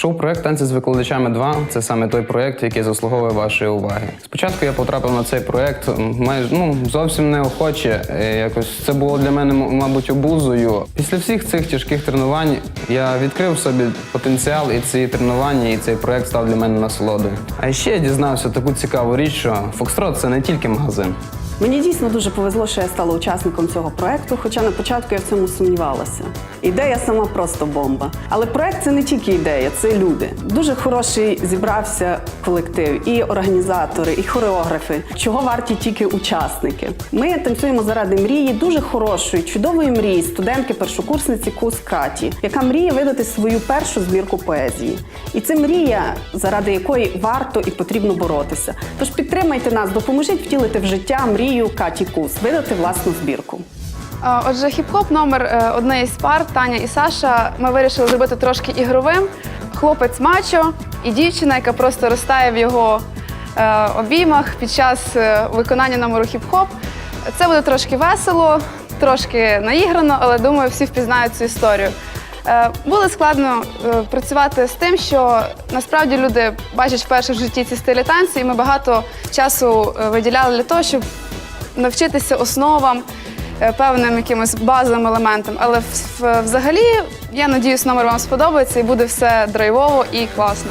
Шоу-проект танці з викладачами 2 це саме той проект, який заслуговує вашої уваги. Спочатку я потрапив на цей проект майже ну зовсім неохоче. Е, Якось це було для мене, мабуть, обузою. Після всіх цих тяжких тренувань я відкрив собі потенціал, і ці тренування, і цей проект став для мене насолодою. А ще я дізнався таку цікаву річ, що Фокстрот це не тільки магазин. Мені дійсно дуже повезло, що я стала учасником цього проекту, хоча на початку я в цьому сумнівалася. Ідея сама просто бомба. Але проект це не тільки ідея, це люди. Дуже хороший зібрався колектив, і організатори, і хореографи, чого варті тільки учасники. Ми танцюємо заради мрії, дуже хорошої, чудової мрії студентки першокурсниці Кус Каті, яка мріє видати свою першу збірку поезії. І це мрія, заради якої варто і потрібно боротися. Тож підтримайте нас, допоможіть втілити в життя мрію Каті видати власну збірку. Отже, хіп-хоп номер е, однієї з пар Таня і Саша. Ми вирішили зробити трошки ігровим. Хлопець мачо і дівчина, яка просто ростає в його е, обіймах під час е, виконання номеру хіп-хоп. Це буде трошки весело, трошки наіграно, але думаю, всі впізнають цю історію. Е, Було складно е, працювати з тим, що насправді люди бачать вперше в житті ці стилі танці, і ми багато часу е, виділяли для того, щоб навчитися основам, е, певним якимось базовим елементам. Але взагалі, я надіюсь, номер вам сподобається і буде все драйвово і класно.